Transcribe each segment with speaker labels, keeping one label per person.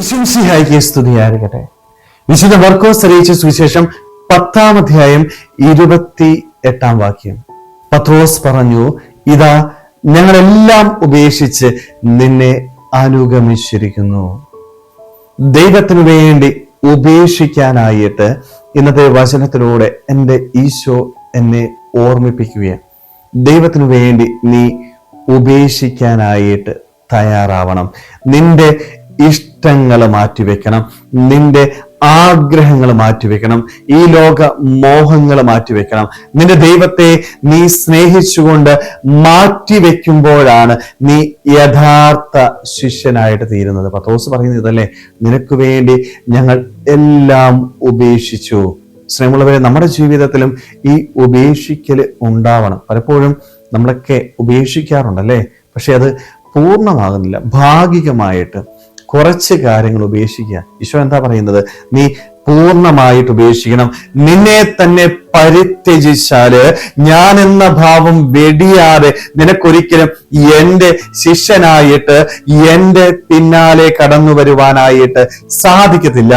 Speaker 1: വിശംസിഹായിക്ക് സ്തുതിയായിരിക്കട്ടെ. വിശുദ്ധ വർക്കോസ് അറിയിച്ച സുവിശേഷം പത്താം അധ്യായം ഇരുപത്തി എട്ടാം വാക്യം. പത്രോസ് പറഞ്ഞു ഇതാ ഞങ്ങളെല്ലാം ഉപേക്ഷിച്ച് നിന്നെ അനുഗമിച്ചിരിക്കുന്നു. ദൈവത്തിനു വേണ്ടി ഉപേക്ഷിക്കാനായിട്ട് ഇന്നത്തെ വചനത്തിലൂടെ എന്റെ ഈശോ എന്നെ ഓർമ്മിപ്പിക്കുകയാണ്. ദൈവത്തിനു വേണ്ടി നീ ഉപേക്ഷിക്കാനായിട്ട് തയ്യാറാവണം. നിന്റെ ഇഷ്ടങ്ങൾ മാറ്റിവെക്കണം. നിന്റെ ആഗ്രഹങ്ങൾ മാറ്റിവെക്കണം. ഈ ലോക മോഹങ്ങൾ മാറ്റിവെക്കണം. നിന്റെ ദൈവത്തെ നീ സ്നേഹിച്ചുകൊണ്ട് മാറ്റിവെക്കുമ്പോഴാണ് നീ യഥാർത്ഥ ശിഷ്യനായിട്ട് തീരുന്നത്. പത്തോസ് പറയുന്നത് ഇതല്ലേ? നിനക്ക് വേണ്ടി ഞങ്ങൾ എല്ലാം ഉപേക്ഷിച്ചു. സ്നേഹമുള്ളവരെ നമ്മുടെ ജീവിതത്തിലും ഈ ഉപേക്ഷിക്കൽ ഉണ്ടാവണം. പലപ്പോഴും നമ്മളൊക്കെ ഉപേക്ഷിക്കാറുണ്ടല്ലേ? പക്ഷെ അത് പൂർണമാകുന്നില്ല. ഭാഗികമായിട്ട് കുറച്ച് കാര്യങ്ങൾ ഉപേക്ഷിക്കുക. ഈശോ എന്താ പറയുന്നത്? നീ പൂർണമായിട്ട് ഉപേക്ഷിക്കണം. നിന്നെ തന്നെ പരിത്യജിച്ചാൽ ഞാൻ എന്ന ഭാവം വെടിയാതെ നിനക്കൊരിക്കലും എന്റെ ശിഷ്യനായിട്ട് എന്റെ പിന്നാലെ കടന്നു വരുവാനായിട്ട് സാധിക്കത്തില്ല.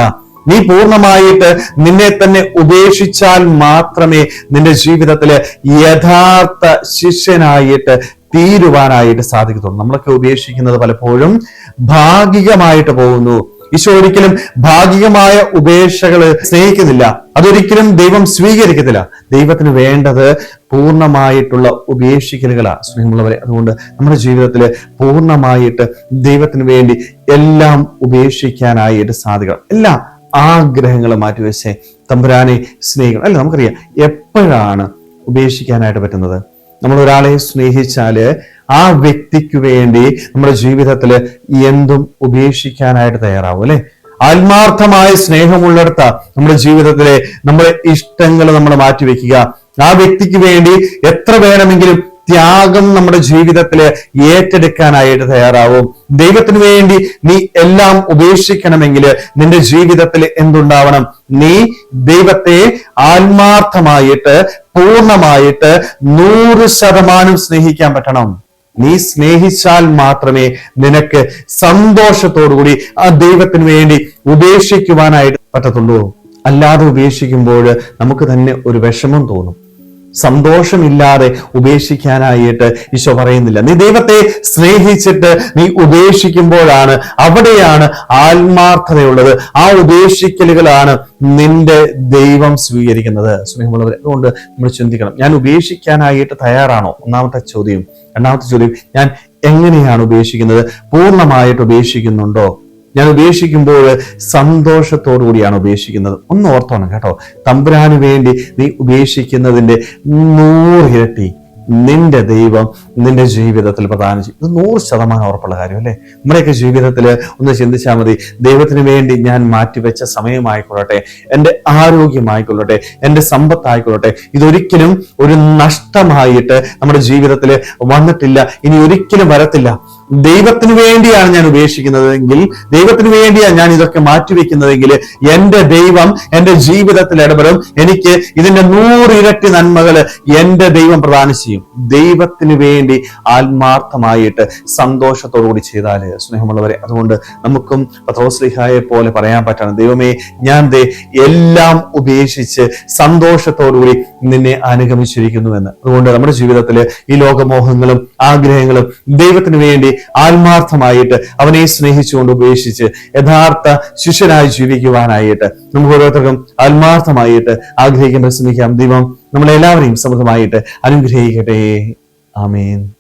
Speaker 1: നീ പൂർണമായിട്ട് നിന്നെ തന്നെ ഉപേക്ഷിച്ചാൽ മാത്രമേ നിന്റെ ജീവിതത്തിൽ യഥാർത്ഥ ശിഷ്യനായിട്ട് തീരുവാനായിട്ട് സാധിക്കത്തുള്ളൂ. നമ്മളൊക്കെ ഉപേക്ഷിക്കുന്നത് പലപ്പോഴും ഭാഗികമായിട്ട് പോകുന്നു. ഈശോ ഒരിക്കലും ഭാഗികമായ ഉപേക്ഷകൾ സ്നേഹിക്കുന്നില്ല. അതൊരിക്കലും ദൈവം സ്വീകരിക്കത്തില്ല ദൈവത്തിന് വേണ്ടത് പൂർണമായിട്ടുള്ള ഉപേക്ഷിക്കലുകളാണ് സ്നേഹമുള്ളവരെ. അതുകൊണ്ട് നമ്മുടെ ജീവിതത്തിൽ പൂർണമായിട്ട് ദൈവത്തിന് വേണ്ടി എല്ലാം ഉപേക്ഷിക്കാനായിട്ട് സാധിക്കണം. എല്ലാ ആഗ്രഹങ്ങൾ മാറ്റിവെച്ച് തമ്പുരാനെ സ്നേഹിക്കണം. അല്ല? നമുക്കറിയാം എപ്പോഴാണ് ഉപേക്ഷിക്കാനായിട്ട് പറ്റുന്നത്? നമ്മൾ ഒരാളെ സ്നേഹിച്ചാൽ ആ വ്യക്തിക്ക് വേണ്ടി നമ്മുടെ ജീവിതത്തിൽ എന്തും ഉപേക്ഷിക്കാനായിട്ട് തയ്യാറാവും അല്ലെ? ആത്മാർത്ഥമായ സ്നേഹമുള്ളിടത്ത നമ്മുടെ ജീവിതത്തിലെ നമ്മുടെ ഇഷ്ടങ്ങൾ നമ്മൾ മാറ്റിവെക്കുക. ആ വ്യക്തിക്ക് വേണ്ടി എത്ര വേണമെങ്കിലും ത്യാഗം നമ്മുടെ ജീവിതത്തിൽ ഏറ്റെടുക്കാനായിട്ട് തയ്യാറാവും. ദൈവത്തിന് വേണ്ടി നീ എല്ലാം ഉപേക്ഷിക്കണമെങ്കിൽ നിന്റെ ജീവിതത്തിൽ എന്തുണ്ടാവണം? നീ ദൈവത്തെ ആത്മാർത്ഥമായിട്ട് പൂർണമായിട്ട് നൂറ് ശതമാനം സ്നേഹിക്കാൻ പറ്റണം. നീ സ്നേഹിച്ചാൽ മാത്രമേ നിനക്ക് സന്തോഷത്തോടുകൂടി ആ ദൈവത്തിന് വേണ്ടി ഉപേക്ഷിക്കുവാനായിട്ട് പറ്റത്തുള്ളൂ. അല്ലാതെ ഉപേക്ഷിക്കുമ്പോൾ നമുക്ക് തന്നെ ഒരു വിഷമം തോന്നും. സന്തോഷമില്ലാതെ ഉപേക്ഷിക്കാനായിട്ട് ഈശോ പറയുന്നില്ല. നീ ദൈവത്തെ സ്നേഹിച്ചിട്ട് നീ ഉപേക്ഷിക്കുമ്പോഴാണ് അവിടെയാണ് ആത്മാർത്ഥതയുള്ളത്. ആ ഉപേക്ഷിക്കലുകളാണ് നിന്റെ ദൈവം സ്വീകരിക്കുന്നത്. സ്നേഹമുള്ളവർ അതുകൊണ്ട് നമ്മൾ ചിന്തിക്കണം. ഞാൻ ഉപേക്ഷിക്കാനായിട്ട് തയ്യാറാണോ? ഒന്നാമത്തെ ചോദ്യം. രണ്ടാമത്തെ ചോദ്യം ഞാൻ എങ്ങനെയാണ് ഉപേക്ഷിക്കുന്നത്? പൂർണമായിട്ട് ഉപേക്ഷിക്കുന്നുണ്ടോ? ഞാൻ ഉപേക്ഷിക്കുമ്പോൾ സന്തോഷത്തോടു കൂടിയാണ് ഉപേക്ഷിക്കുന്നത്. ഒന്ന് ഓർത്തോണം കേട്ടോ. തമ്പുരാന് വേണ്ടി നീ ഉപേക്ഷിക്കുന്നതിന്റെ നൂറിരട്ടി നിന്റെ ദൈവം നിന്റെ ജീവിതത്തിൽ പ്രധാനം ചെയ്യും. ഇത് നൂറ് ശതമാനം ഉറപ്പുള്ള കാര്യം അല്ലേ? നമ്മുടെയൊക്കെ ജീവിതത്തിൽ ഒന്ന് ചിന്തിച്ചാൽ മതി ദൈവത്തിന് വേണ്ടി ഞാൻ മാറ്റിവെച്ച സമയമായിക്കൊള്ളട്ടെ എന്റെ ആരോഗ്യമായിക്കൊള്ളട്ടെ എന്റെ സമ്പത്തായിക്കൊള്ളട്ടെ ഇതൊരിക്കലും ഒരു നഷ്ടമായിട്ട് നമ്മുടെ ജീവിതത്തിൽ വന്നിട്ടില്ല ഇനി ഒരിക്കലും വരത്തില്ല. ദൈവത്തിന് വേണ്ടിയാണ് ഞാൻ ഉപേക്ഷിക്കുന്നതെങ്കിൽ ദൈവത്തിന് വേണ്ടിയാണ് ഞാൻ ഇതൊക്കെ മാറ്റിവെക്കുന്നതെങ്കിൽ എന്റെ ദൈവം എന്റെ ജീവിതത്തിൽ ഇടപെടും. എനിക്ക് ഇതിന്റെ നൂറിരട്ടി നന്മകൾ എന്റെ ദൈവം പ്രദാനം ചെയ്യും. ദൈവത്തിന് വേണ്ടി ആത്മാർത്ഥമായിട്ട് സന്തോഷത്തോടുകൂടി ചെയ്താൽ സ്നേഹമുള്ളവരെ അതുകൊണ്ട് നമുക്കും പത്രോസ്ലിഹായെ പോലെ പറയാൻ പറ്റണം ദൈവമേ ഞാൻ ദേ എല്ലാം ഉപേക്ഷിച്ച് സന്തോഷത്തോടുകൂടി നിന്നെ അനുഗമിച്ചിരിക്കുന്നുവെന്ന്. അതുകൊണ്ട് നമ്മുടെ ജീവിതത്തിൽ ഈ ലോകമോഹങ്ങളും ആഗ്രഹങ്ങളും ദൈവത്തിന് വേണ്ടി ആത്മാർത്ഥമായിട്ട് അവനെ സ്നേഹിച്ചുകൊണ്ട് ഉപേക്ഷിച്ച് യഥാർത്ഥ ശിഷ്യനായി ജീവിക്കുവാനായിട്ട് നമുക്ക് ഓരോരുത്തർക്കും ആത്മാർത്ഥമായിട്ട് ആഗ്രഹിക്കാൻ ശ്രമിക്കാം ദൈവം നമ്മളെല്ലാവരെയും സമൃദ്ധമായിട്ട് അനുഗ്രഹിക്കട്ടെ. ആമേൻ.